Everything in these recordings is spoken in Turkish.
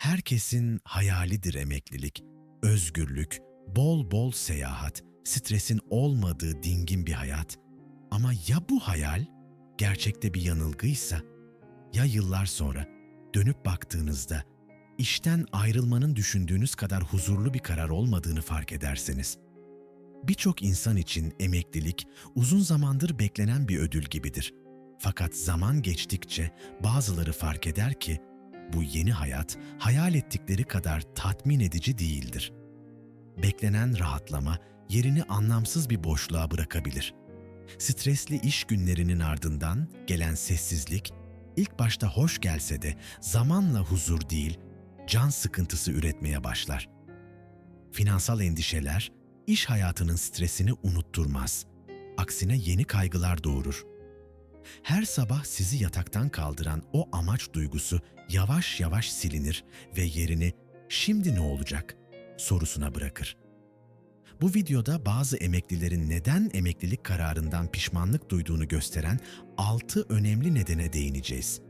Herkesin hayalidir emeklilik, özgürlük, bol bol seyahat, stresin olmadığı dingin bir hayat. Ama ya bu hayal gerçekte bir yanılgıysa? Ya yıllar sonra dönüp baktığınızda işten ayrılmanın düşündüğünüz kadar huzurlu bir karar olmadığını fark ederseniz? Birçok insan için emeklilik uzun zamandır beklenen bir ödül gibidir. Fakat zaman geçtikçe bazıları fark eder ki bu yeni hayat hayal ettikleri kadar tatmin edici değildir. Beklenen rahatlama yerini anlamsız bir boşluğa bırakabilir. Stresli iş günlerinin ardından gelen sessizlik ilk başta hoş gelse de zamanla huzur değil, can sıkıntısı üretmeye başlar. Finansal endişeler iş hayatının stresini unutturmaz. Aksine yeni kaygılar doğurur. Her sabah sizi yataktan kaldıran o amaç duygusu yavaş yavaş silinir ve yerini şimdi ne olacak sorusuna bırakır. Bu videoda bazı emeklilerin neden emeklilik kararından pişmanlık duyduğunu gösteren 6 önemli nedene değineceğiz.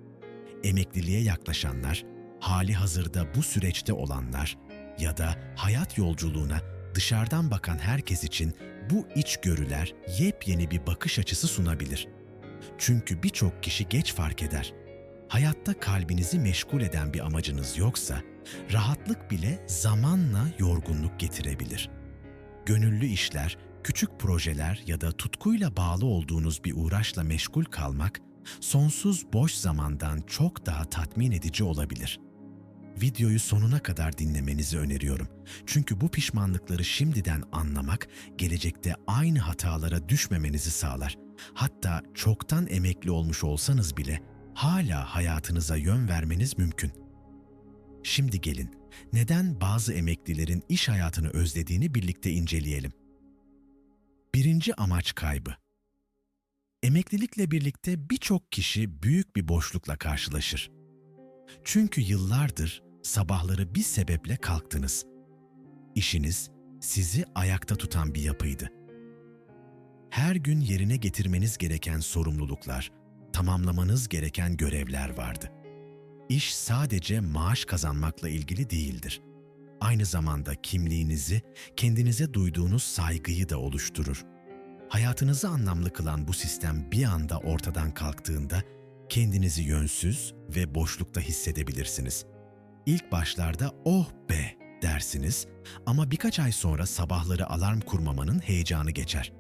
Emekliliğe yaklaşanlar, hali hazırda bu süreçte olanlar ya da hayat yolculuğuna dışarıdan bakan herkes için bu içgörüler yepyeni bir bakış açısı sunabilir. Çünkü birçok kişi geç fark eder. Hayatta kalbinizi meşgul eden bir amacınız yoksa, rahatlık bile zamanla yorgunluk getirebilir. Gönüllü işler, küçük projeler ya da tutkuyla bağlı olduğunuz bir uğraşla meşgul kalmak, sonsuz boş zamandan çok daha tatmin edici olabilir.'' Videoyu sonuna kadar dinlemenizi öneriyorum. Çünkü bu pişmanlıkları şimdiden anlamak, gelecekte aynı hatalara düşmemenizi sağlar. Hatta çoktan emekli olmuş olsanız bile hala hayatınıza yön vermeniz mümkün. Şimdi gelin, neden bazı emeklilerin iş hayatını özlediğini birlikte inceleyelim. Birinci amaç kaybı. Emeklilikle birlikte birçok kişi büyük bir boşlukla karşılaşır. Çünkü yıllardır sabahları bir sebeple kalktınız. İşiniz sizi ayakta tutan bir yapıydı. Her gün yerine getirmeniz gereken sorumluluklar, tamamlamanız gereken görevler vardı. İş sadece maaş kazanmakla ilgili değildir. Aynı zamanda kimliğinizi, kendinize duyduğunuz saygıyı da oluşturur. Hayatınızı anlamlı kılan bu sistem bir anda ortadan kalktığında kendinizi yönsüz ve boşlukta hissedebilirsiniz. İlk başlarda oh be dersiniz ama birkaç ay sonra sabahları alarm kurmamanın heyecanı geçer.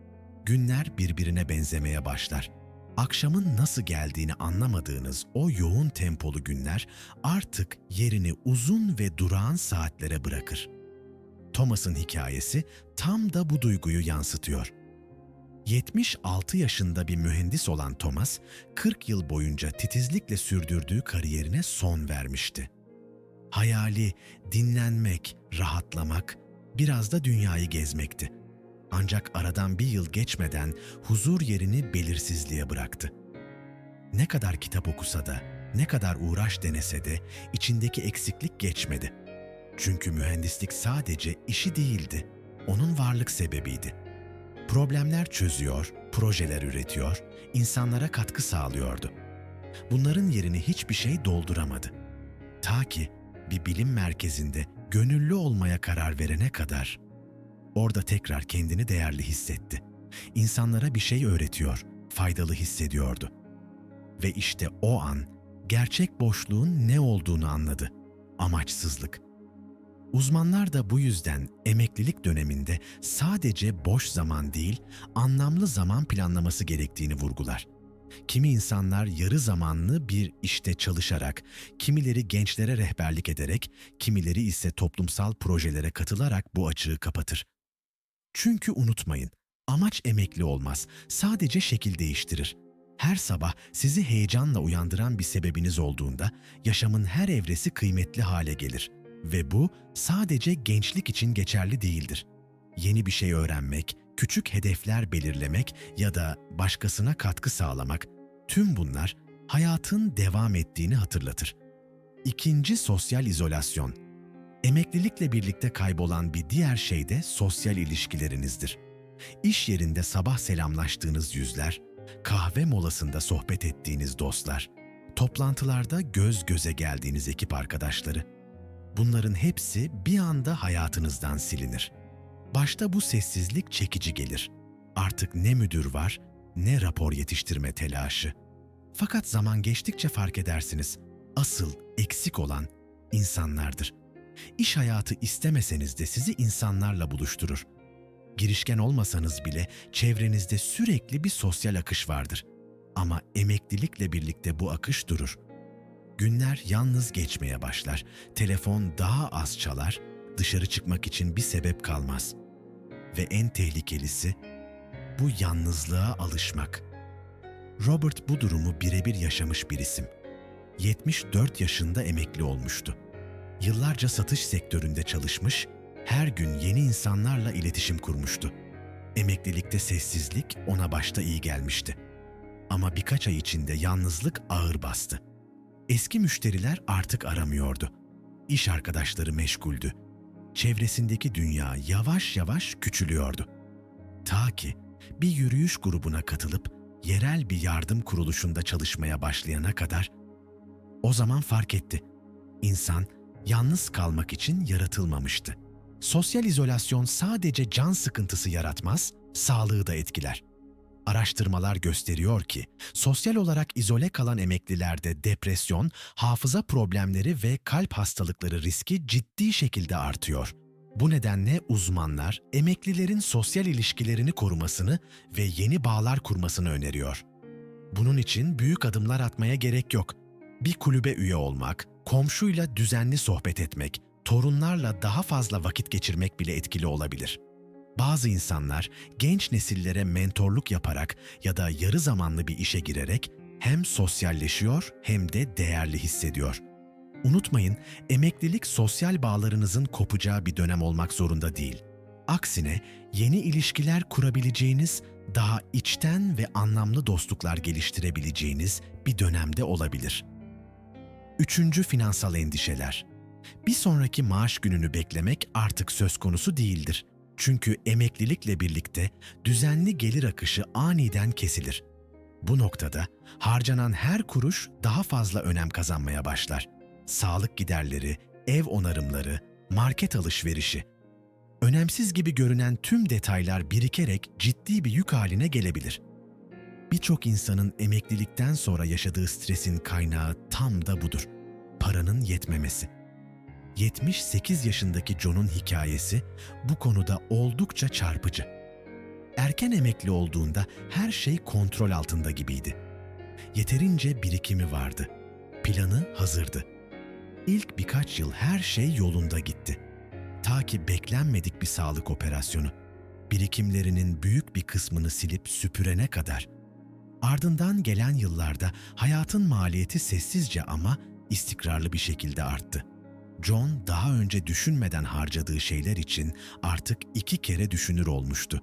Günler birbirine benzemeye başlar. Akşamın nasıl geldiğini anlamadığınız o yoğun tempolu günler artık yerini uzun ve durağan saatlere bırakır. Thomas'ın hikayesi tam da bu duyguyu yansıtıyor. 76 yaşında bir mühendis olan Thomas, 40 yıl boyunca titizlikle sürdürdüğü kariyerine son vermişti. Hayali dinlenmek, rahatlamak, biraz da dünyayı gezmekti. Ancak aradan bir yıl geçmeden huzur yerini belirsizliğe bıraktı. Ne kadar kitap okusa da, ne kadar uğraş denese de içindeki eksiklik geçmedi. Çünkü mühendislik sadece işi değildi, onun varlık sebebiydi. Problemler çözüyor, projeler üretiyor, insanlara katkı sağlıyordu. Bunların yerini hiçbir şey dolduramadı. Ta ki bir bilim merkezinde gönüllü olmaya karar verene kadar orada tekrar kendini değerli hissetti. İnsanlara bir şey öğretiyor, faydalı hissediyordu. Ve işte o an gerçek boşluğun ne olduğunu anladı. Amaçsızlık. Uzmanlar da bu yüzden emeklilik döneminde sadece boş zaman değil, anlamlı zaman planlaması gerektiğini vurgular. Kimi insanlar yarı zamanlı bir işte çalışarak, kimileri gençlere rehberlik ederek, kimileri ise toplumsal projelere katılarak bu açığı kapatır. Çünkü unutmayın, amaç emekli olmaz, sadece şekil değiştirir. Her sabah sizi heyecanla uyandıran bir sebebiniz olduğunda yaşamın her evresi kıymetli hale gelir ve bu sadece gençlik için geçerli değildir. Yeni bir şey öğrenmek, küçük hedefler belirlemek ya da başkasına katkı sağlamak, tüm bunlar hayatın devam ettiğini hatırlatır. İkinci sosyal izolasyon. Emeklilikle birlikte kaybolan bir diğer şey de sosyal ilişkilerinizdir. İş yerinde sabah selamlaştığınız yüzler, kahve molasında sohbet ettiğiniz dostlar, toplantılarda göz göze geldiğiniz ekip arkadaşları. bunların hepsi bir anda hayatınızdan silinir. Başta bu sessizlik çekici gelir. Artık ne müdür var, ne rapor yetiştirme telaşı. Fakat zaman geçtikçe fark edersiniz. Asıl eksik olan insanlardır. İş hayatı istemeseniz de sizi insanlarla buluşturur. Girişken olmasanız bile çevrenizde sürekli bir sosyal akış vardır. Ama emeklilikle birlikte bu akış durur. Günler yalnız geçmeye başlar. Telefon daha az çalar, dışarı çıkmak için bir sebep kalmaz. Ve en tehlikelisi bu yalnızlığa alışmak. Robert bu durumu birebir yaşamış bir isim. 74 yaşında emekli olmuştu. Yıllarca satış sektöründe çalışmış, her gün yeni insanlarla iletişim kurmuştu. Emeklilikte sessizlik ona başta iyi gelmişti. Ama birkaç ay içinde yalnızlık ağır bastı. Eski müşteriler artık aramıyordu. İş arkadaşları meşguldü. Çevresindeki dünya yavaş yavaş küçülüyordu. Ta ki bir yürüyüş grubuna katılıp yerel bir yardım kuruluşunda çalışmaya başlayana kadar o zaman fark etti. İnsan yalnız kalmak için yaratılmamıştı. Sosyal izolasyon sadece can sıkıntısı yaratmaz, sağlığı da etkiler. Araştırmalar gösteriyor ki sosyal olarak izole kalan emeklilerde depresyon, hafıza problemleri ve kalp hastalıkları riski ciddi şekilde artıyor. Bu nedenle uzmanlar emeklilerin sosyal ilişkilerini korumasını ve yeni bağlar kurmasını öneriyor. Bunun için büyük adımlar atmaya gerek yok. Bir kulübe üye olmak, komşuyla düzenli sohbet etmek, torunlarla daha fazla vakit geçirmek bile etkili olabilir. Bazı insanlar genç nesillere mentorluk yaparak ya da yarı zamanlı bir işe girerek hem sosyalleşiyor hem de değerli hissediyor. Unutmayın, emeklilik sosyal bağlarınızın kopacağı bir dönem olmak zorunda değil. Aksine yeni ilişkiler kurabileceğiniz, daha içten ve anlamlı dostluklar geliştirebileceğiniz bir dönemde olabilir. Üçüncü finansal endişeler. Bir sonraki maaş gününü beklemek artık söz konusu değildir. Çünkü emeklilikle birlikte düzenli gelir akışı aniden kesilir. Bu noktada harcanan her kuruş daha fazla önem kazanmaya başlar. Sağlık giderleri, ev onarımları, market alışverişi. Önemsiz gibi görünen tüm detaylar birikerek ciddi bir yük haline gelebilir. Birçok insanın emeklilikten sonra yaşadığı stresin kaynağı tam da budur. Paranın yetmemesi. 78 yaşındaki John'un hikayesi bu konuda oldukça çarpıcı. Erken emekli olduğunda her şey kontrol altında gibiydi. Yeterince birikimi vardı. Planı hazırdı. İlk birkaç yıl her şey yolunda gitti. Ta ki beklenmedik bir sağlık operasyonu. Birikimlerinin büyük bir kısmını silip süpürene kadar. Ardından gelen yıllarda hayatın maliyeti sessizce ama istikrarlı bir şekilde arttı. John daha önce düşünmeden harcadığı şeyler için artık iki kere düşünür olmuştu.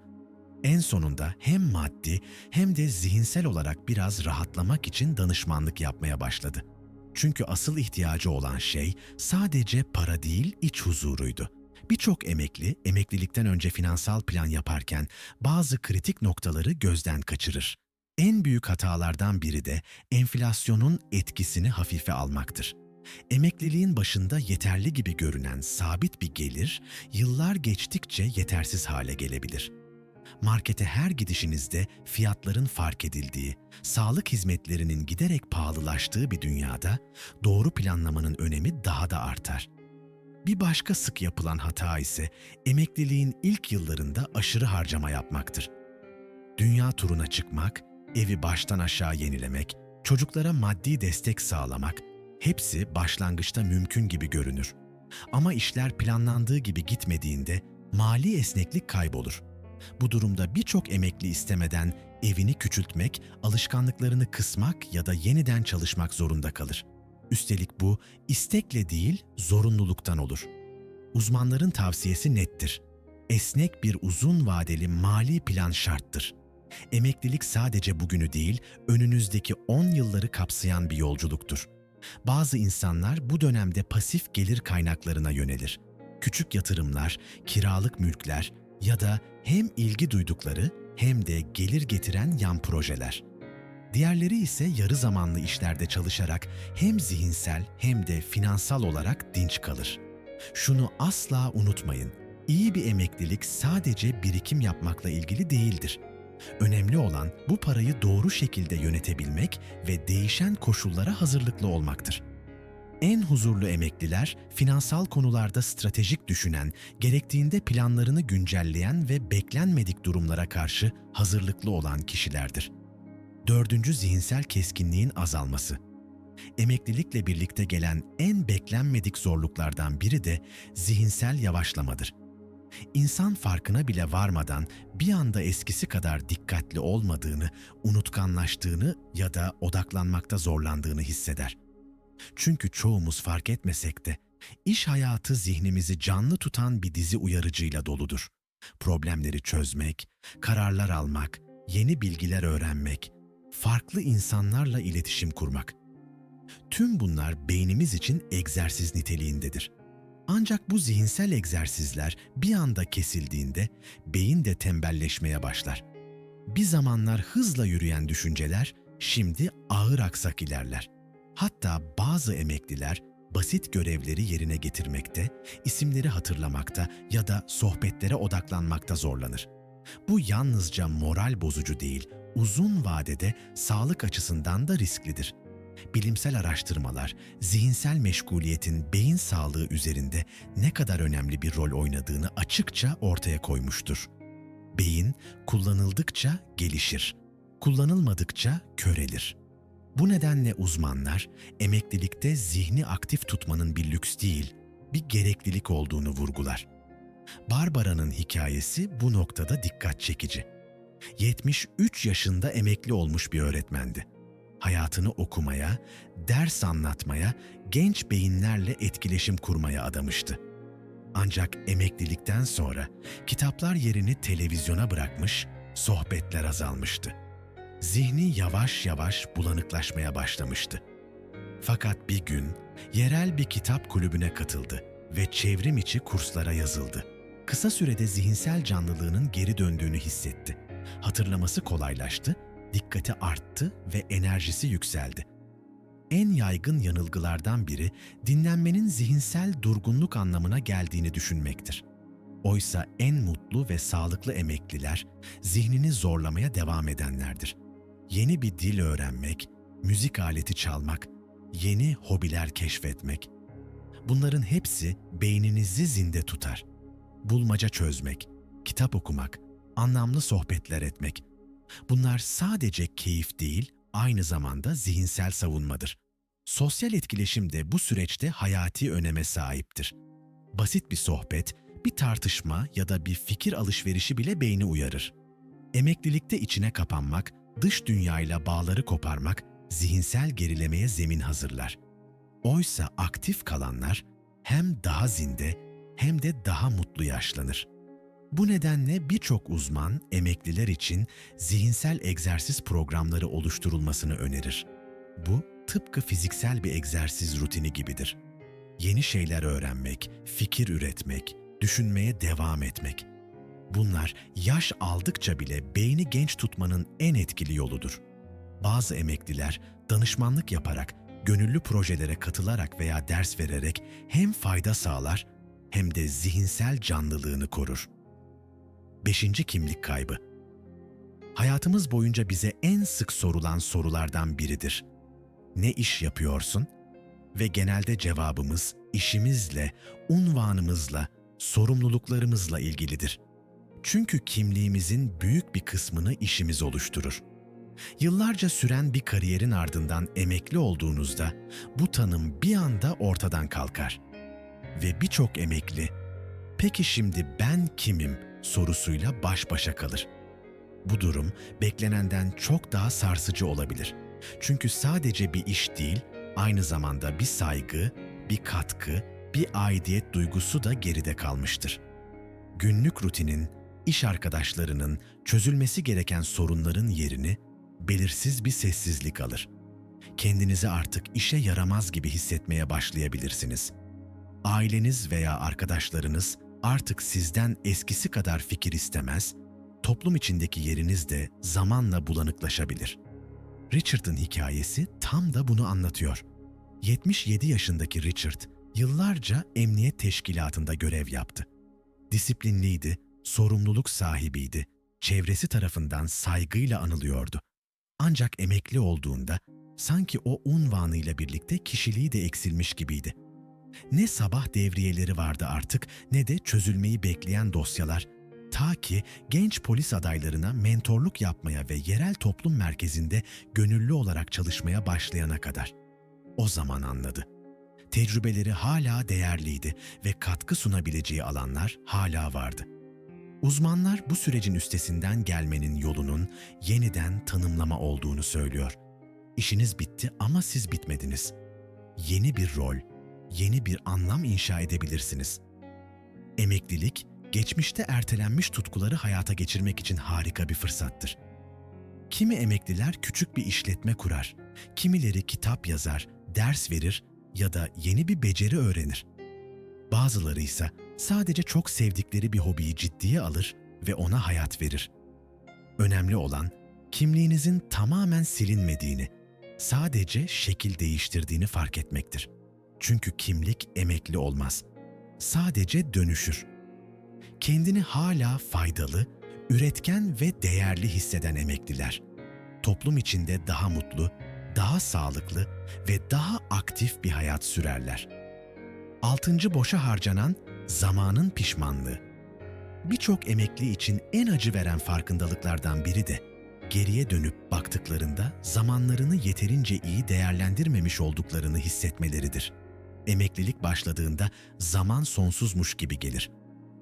En sonunda hem maddi hem de zihinsel olarak biraz rahatlamak için danışmanlık yapmaya başladı. Çünkü asıl ihtiyacı olan şey sadece para değil, iç huzuruydu. Birçok emekli, emeklilikten önce finansal plan yaparken bazı kritik noktaları gözden kaçırır. En büyük hatalardan biri de enflasyonun etkisini hafife almaktır. Emekliliğin başında yeterli gibi görünen sabit bir gelir, yıllar geçtikçe yetersiz hale gelebilir. Markete her gidişinizde fiyatların fark edildiği, sağlık hizmetlerinin giderek pahalılaştığı bir dünyada doğru planlamanın önemi daha da artar. Bir başka sık yapılan hata ise emekliliğin ilk yıllarında aşırı harcama yapmaktır. Dünya turuna çıkmak, evi baştan aşağı yenilemek, çocuklara maddi destek sağlamak hepsi başlangıçta mümkün gibi görünür. Ama işler planlandığı gibi gitmediğinde mali esneklik kaybolur. Bu durumda birçok emekli istemeden evini küçültmek, alışkanlıklarını kısmak ya da yeniden çalışmak zorunda kalır. Üstelik bu istekle değil, zorunluluktan olur. Uzmanların tavsiyesi nettir. Esnek bir uzun vadeli mali plan şarttır. Emeklilik sadece bugünü değil, önünüzdeki 10 yılları kapsayan bir yolculuktur. Bazı insanlar bu dönemde pasif gelir kaynaklarına yönelir. Küçük yatırımlar, kiralık mülkler ya da hem ilgi duydukları hem de gelir getiren yan projeler. Diğerleri ise yarı zamanlı işlerde çalışarak hem zihinsel hem de finansal olarak dinç kalır. Şunu asla unutmayın. İyi bir emeklilik sadece birikim yapmakla ilgili değildir. Önemli olan bu parayı doğru şekilde yönetebilmek ve değişen koşullara hazırlıklı olmaktır. En huzurlu emekliler, finansal konularda stratejik düşünen, gerektiğinde planlarını güncelleyen ve beklenmedik durumlara karşı hazırlıklı olan kişilerdir. Dördüncü zihinsel keskinliğin azalması. Emeklilikle birlikte gelen en beklenmedik zorluklardan biri de zihinsel yavaşlamadır. İnsan farkına bile varmadan bir anda eskisi kadar dikkatli olmadığını, unutkanlaştığını ya da odaklanmakta zorlandığını hisseder. Çünkü çoğumuz fark etmesek de iş hayatı zihnimizi canlı tutan bir dizi uyarıcıyla doludur. Problemleri çözmek, kararlar almak, yeni bilgiler öğrenmek, farklı insanlarla iletişim kurmak. Tüm bunlar beynimiz için egzersiz niteliğindedir. Ancak bu zihinsel egzersizler bir anda kesildiğinde beyin de tembelleşmeye başlar. Bir zamanlar hızla yürüyen düşünceler şimdi ağır aksak ilerler. Hatta bazı emekliler basit görevleri yerine getirmekte, isimleri hatırlamakta ya da sohbetlere odaklanmakta zorlanır. Bu yalnızca moral bozucu değil, uzun vadede sağlık açısından da risklidir. Bilimsel araştırmalar, zihinsel meşguliyetin beyin sağlığı üzerinde ne kadar önemli bir rol oynadığını açıkça ortaya koymuştur. Beyin kullanıldıkça gelişir, kullanılmadıkça körelir. Bu nedenle uzmanlar emeklilikte zihni aktif tutmanın bir lüks değil, bir gereklilik olduğunu vurgular. Barbara'nın hikayesi bu noktada dikkat çekici. 73 yaşında emekli olmuş bir öğretmendi. Hayatını okumaya, ders anlatmaya, genç beyinlerle etkileşim kurmaya adamıştı. Ancak emeklilikten sonra kitaplar yerini televizyona bırakmış, sohbetler azalmıştı. Zihni yavaş yavaş bulanıklaşmaya başlamıştı. Fakat bir gün yerel bir kitap kulübüne katıldı ve çevrim içi kurslara yazıldı. Kısa sürede zihinsel canlılığının geri döndüğünü hissetti. Hatırlaması kolaylaştı, dikkati arttı ve enerjisi yükseldi. En yaygın yanılgılardan biri dinlenmenin zihinsel durgunluk anlamına geldiğini düşünmektir. Oysa en mutlu ve sağlıklı emekliler zihnini zorlamaya devam edenlerdir. Yeni bir dil öğrenmek, müzik aleti çalmak, yeni hobiler keşfetmek. Bunların hepsi beyninizi zinde tutar. Bulmaca çözmek, kitap okumak, anlamlı sohbetler etmek. Bunlar sadece keyif değil, aynı zamanda zihinsel savunmadır. Sosyal etkileşim de bu süreçte hayati öneme sahiptir. Basit bir sohbet, bir tartışma ya da bir fikir alışverişi bile beyni uyarır. Emeklilikte içine kapanmak, dış dünyayla bağları koparmak, zihinsel gerilemeye zemin hazırlar. Oysa aktif kalanlar hem daha zinde hem de daha mutlu yaşlanır. Bu nedenle birçok uzman emekliler için zihinsel egzersiz programları oluşturulmasını önerir. Bu tıpkı fiziksel bir egzersiz rutini gibidir. Yeni şeyler öğrenmek, fikir üretmek, düşünmeye devam etmek. Bunlar yaş aldıkça bile beyni genç tutmanın en etkili yoludur. Bazı emekliler danışmanlık yaparak, gönüllü projelere katılarak veya ders vererek hem fayda sağlar hem de zihinsel canlılığını korur. Beşinci kimlik kaybı. Hayatımız boyunca bize en sık sorulan sorulardan biridir. Ne iş yapıyorsun? Ve genelde cevabımız işimizle, unvanımızla, sorumluluklarımızla ilgilidir. Çünkü kimliğimizin büyük bir kısmını işimiz oluşturur. Yıllarca süren bir kariyerin ardından emekli olduğunuzda bu tanım bir anda ortadan kalkar. Ve birçok emekli, peki şimdi ben kimim sorusuyla baş başa kalır. Bu durum beklenenden çok daha sarsıcı olabilir. Çünkü sadece bir iş değil, aynı zamanda bir saygı, bir katkı, bir aidiyet duygusu da geride kalmıştır. Günlük rutinin, iş arkadaşlarının, çözülmesi gereken sorunların yerini belirsiz bir sessizlik alır. Kendinizi artık işe yaramaz gibi hissetmeye başlayabilirsiniz. Aileniz veya arkadaşlarınız artık sizden eskisi kadar fikir istemez, toplum içindeki yeriniz de zamanla bulanıklaşabilir. Richard'ın hikayesi tam da bunu anlatıyor. 77 yaşındaki Richard, Yıllarca emniyet teşkilatında görev yaptı. Disiplinliydi, sorumluluk sahibiydi, çevresi tarafından saygıyla anılıyordu. Ancak emekli olduğunda sanki o unvanıyla birlikte kişiliği de eksilmiş gibiydi. Ne sabah devriyeleri vardı artık ne de çözülmeyi bekleyen dosyalar. Ta ki genç polis adaylarına mentorluk yapmaya ve yerel toplum merkezinde gönüllü olarak çalışmaya başlayana kadar. O zaman anladı. Tecrübeleri hala değerliydi ve katkı sunabileceği alanlar hala vardı. Uzmanlar bu sürecin üstesinden gelmenin yolunun yeniden tanımlama olduğunu söylüyor. İşiniz bitti ama siz bitmediniz. Yeni bir rol, yeni bir anlam inşa edebilirsiniz. Emeklilik, geçmişte ertelenmiş tutkuları hayata geçirmek için harika bir fırsattır. Kimi emekliler küçük bir işletme kurar, kimileri kitap yazar, ders verir ya da yeni bir beceri öğrenir. Bazıları ise sadece çok sevdikleri bir hobiyi ciddiye alır ve ona hayat verir. Önemli olan kimliğinizin tamamen silinmediğini, sadece şekil değiştirdiğini fark etmektir. Çünkü kimlik emekli olmaz. Sadece dönüşür. Kendini hala faydalı, üretken ve değerli hisseden emekliler toplum içinde daha mutlu, daha sağlıklı ve daha aktif bir hayat sürerler. Altıncı boşa harcanan zamanın pişmanlığı. Birçok emekli için en acı veren farkındalıklardan biri de geriye dönüp baktıklarında zamanlarını yeterince iyi değerlendirmemiş olduklarını hissetmeleridir. Emeklilik başladığında zaman sonsuzmuş gibi gelir.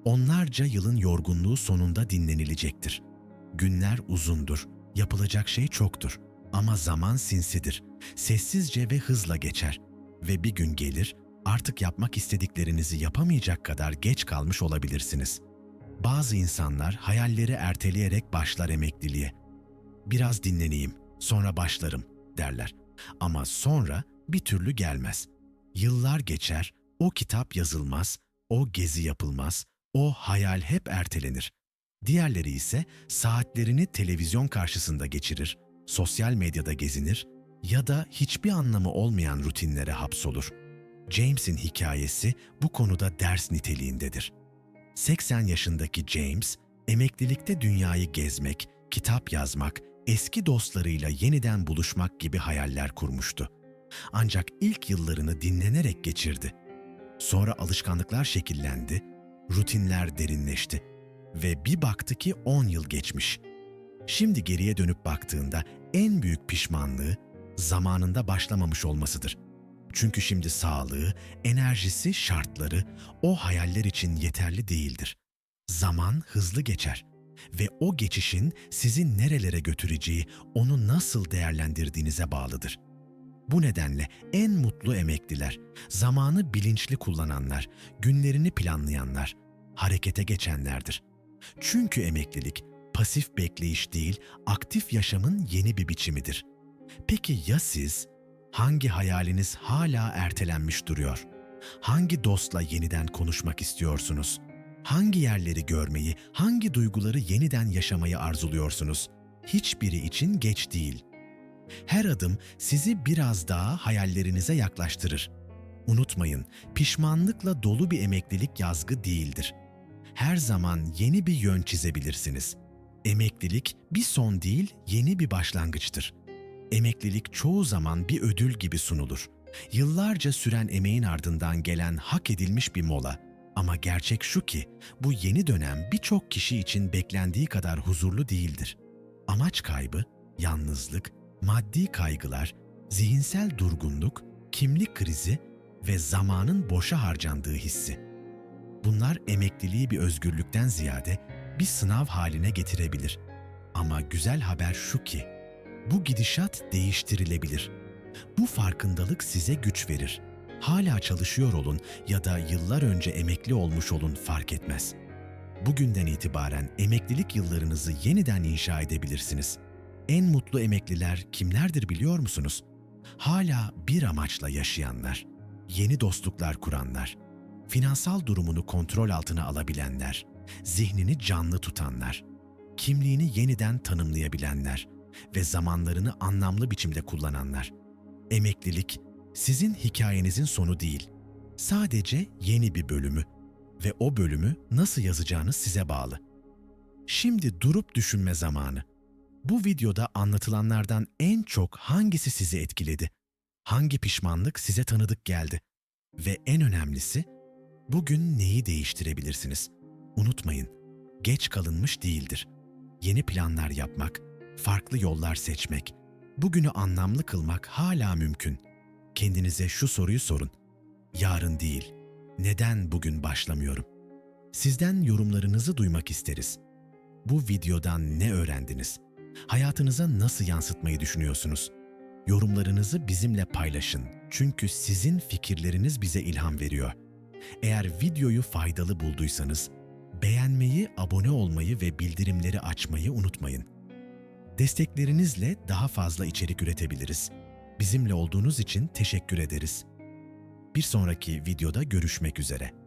Onlarca yılın yorgunluğu sonunda dinlenilecektir. Günler uzundur, yapılacak şey çoktur. Ama zaman sinsidir. Sessizce ve hızla geçer. Ve bir gün gelir, artık yapmak istediklerinizi yapamayacak kadar geç kalmış olabilirsiniz. Bazı insanlar hayalleri erteleyerek başlar emekliliğe. Biraz dinleneyim, sonra başlarım derler. Ama sonra bir türlü gelmez. Yıllar geçer, o kitap yazılmaz, o gezi yapılmaz, o hayal hep ertelenir. Diğerleri ise saatlerini televizyon karşısında geçirir, sosyal medyada gezinir ya da hiçbir anlamı olmayan rutinlere hapsolur. James'in hikayesi bu konuda ders niteliğindedir. 80 yaşındaki James, emeklilikte dünyayı gezmek, kitap yazmak, eski dostlarıyla yeniden buluşmak gibi hayaller kurmuştu. Ancak ilk yıllarını dinlenerek geçirdi. Sonra alışkanlıklar şekillendi, rutinler derinleşti ve bir baktı ki 10 yıl geçmiş. Şimdi geriye dönüp baktığında en büyük pişmanlığı zamanında başlamamış olmasıdır. Çünkü şimdi sağlığı, enerjisi, şartları o hayaller için yeterli değildir. Zaman hızlı geçer ve o geçişin sizi nerelere götüreceği onu nasıl değerlendirdiğinize bağlıdır. Bu nedenle en mutlu emekliler, zamanı bilinçli kullananlar, günlerini planlayanlar, harekete geçenlerdir. Çünkü emeklilik pasif bekleyiş değil, aktif yaşamın yeni bir biçimidir. Peki ya siz? Hangi hayaliniz hala ertelenmiş duruyor? Hangi dostla yeniden konuşmak istiyorsunuz? Hangi yerleri görmeyi, hangi duyguları yeniden yaşamayı arzuluyorsunuz? Hiçbiri için geç değil. Her adım sizi biraz daha hayallerinize yaklaştırır. Unutmayın, pişmanlıkla dolu bir emeklilik yazgı değildir. Her zaman yeni bir yön çizebilirsiniz. Emeklilik bir son değil, yeni bir başlangıçtır. Emeklilik çoğu zaman bir ödül gibi sunulur. Yıllarca süren emeğin ardından gelen hak edilmiş bir mola. Ama gerçek şu ki bu yeni dönem birçok kişi için beklendiği kadar huzurlu değildir. Amaç kaybı, yalnızlık, maddi kaygılar, zihinsel durgunluk, kimlik krizi ve zamanın boşa harcandığı hissi. Bunlar emekliliği bir özgürlükten ziyade bir sınav haline getirebilir. Ama güzel haber şu ki, bu gidişat değiştirilebilir. Bu farkındalık size güç verir. Hala çalışıyor olun ya da yıllar önce emekli olmuş olun fark etmez. Bugünden itibaren emeklilik yıllarınızı yeniden inşa edebilirsiniz. En mutlu emekliler kimlerdir biliyor musunuz? Hala bir amaçla yaşayanlar, yeni dostluklar kuranlar, finansal durumunu kontrol altına alabilenler, zihnini canlı tutanlar, kimliğini yeniden tanımlayabilenler ve zamanlarını anlamlı biçimde kullananlar. Emeklilik sizin hikayenizin sonu değil, Sadece yeni bir bölümü ve o bölümü nasıl yazacağınız size bağlı. Şimdi durup düşünme zamanı. Bu videoda anlatılanlardan en çok hangisi sizi etkiledi? Hangi pişmanlık size tanıdık geldi? Ve en önemlisi, bugün neyi değiştirebilirsiniz? Unutmayın, geç kalınmış değildir. Yeni planlar yapmak, farklı yollar seçmek, bugünü anlamlı kılmak hala mümkün. Kendinize şu soruyu sorun. Yarın değil, neden bugün başlamıyorum? Sizden yorumlarınızı duymak isteriz. Bu videodan ne öğrendiniz? Hayatınıza nasıl yansıtmayı düşünüyorsunuz? Yorumlarınızı bizimle paylaşın. Çünkü sizin fikirleriniz bize ilham veriyor. Eğer videoyu faydalı bulduysanız beğenmeyi, abone olmayı ve bildirimleri açmayı unutmayın. Desteklerinizle daha fazla içerik üretebiliriz. Bizimle olduğunuz için teşekkür ederiz. Bir sonraki videoda görüşmek üzere.